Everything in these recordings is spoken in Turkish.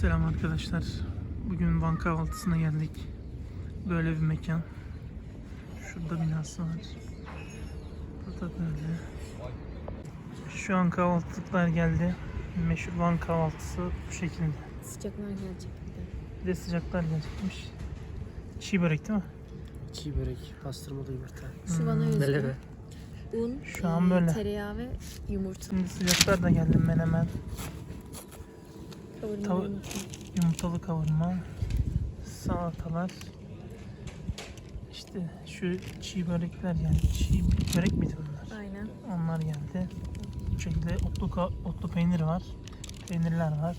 Selam arkadaşlar. Bugün Van kahvaltısına geldik. Böyle bir mekan. Şurada binası var. Burada böyle. Şu an kahvaltılıklar geldi. Meşhur Van kahvaltısı bu şekilde. Sıcaklar gelecek bir de. Bir de sıcaklar gelecekmiş. Çiğ börek değil mi? Çiğ börek, pastırmalı yumurta. Şu bana özgü. Un, Şu an böyle. tereyağı ve yumurta. Şimdi sıcaklar da geldi menemen. Kavurma Tav-. Yumurtalı kavurma. Salatalar. İşte şu çiğ börekler yani çiğ börek miydi bunlar? Aynen. Onlar geldi. Bu şekilde otlu, otlu peynir var. Peynirler var.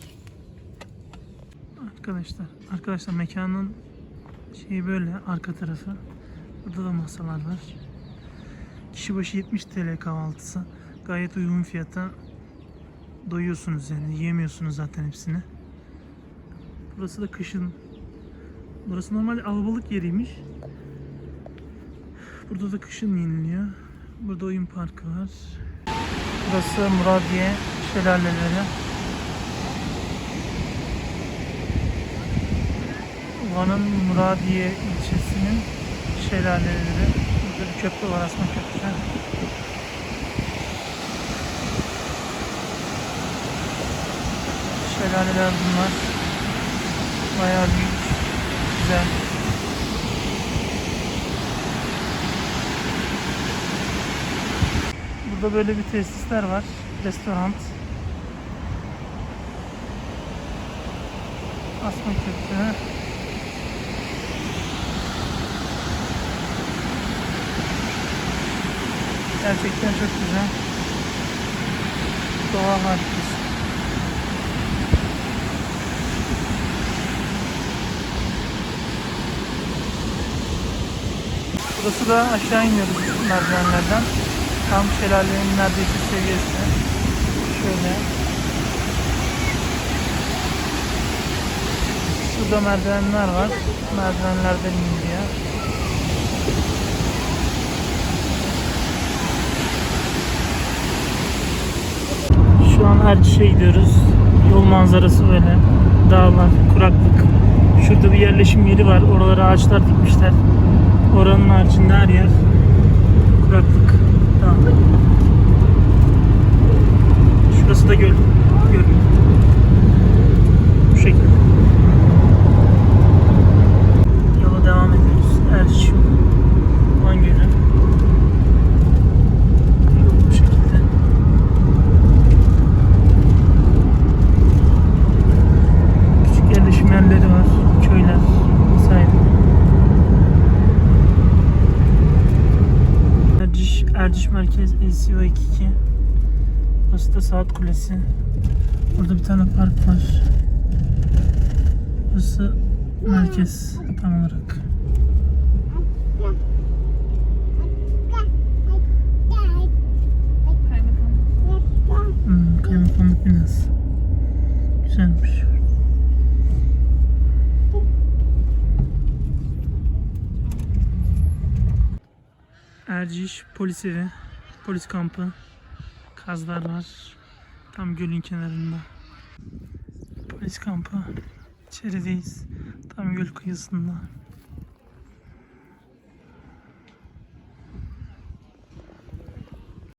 Arkadaşlar, arkadaşlar mekanın şeyi böyle arka tarafı. Burada da masalar var. Kişi başı 70 TL kahvaltısı. Gayet uygun fiyata doyuyorsunuz yani. Yiyemiyorsunuz zaten hepsini. Burası da kışın. Burası normalde alabalık yeriymiş. Burada da kışın yeniliyor. Burada oyun parkı var. Burası Muradiye şelaleleri. Van'ın Muradiye ilçesinin şelaleleri. Burada bir köprü var Asma Köprü. Şelaleler bunlar. Bayağı büyük. Güzel. Burada böyle bir tesisler var. Restoran. Asma Köprü. Gerçekten çok güzel. Doğa harikası. Burası da aşağı iniyoruz merdivenlerden. Tam şelalenin neredeyse seviyesi. Şöyle. Şurada merdivenler var. Merdivenlerden iniyor. Şu an Erciş'e gidiyoruz. Yol manzarası böyle. Dağlar, kuraklık. Şurada bir yerleşim yeri var. Oralara ağaçlar dikmişler. Oranın haricinde her yer kuraklık. Dağ. Şurası da. Göl. Bu şekilde. Yola devam ediyoruz. Erciş yolu. Van Gölü. Yol bu şekilde. Küçük yerleşim yerleri var. Köyler vesaire. Erciş, Erciş Merkez LCO 22. Burası da Saat Kulesi. Burada bir tane park var. Burası merkez tam olarak. Hmm, kaymakamlık binası. Güzelmiş. Erciş polis evi, polis kampı, kazlar var. Tam gölün kenarında. Polis kampı. İçerideyiz. Tam göl kıyısında.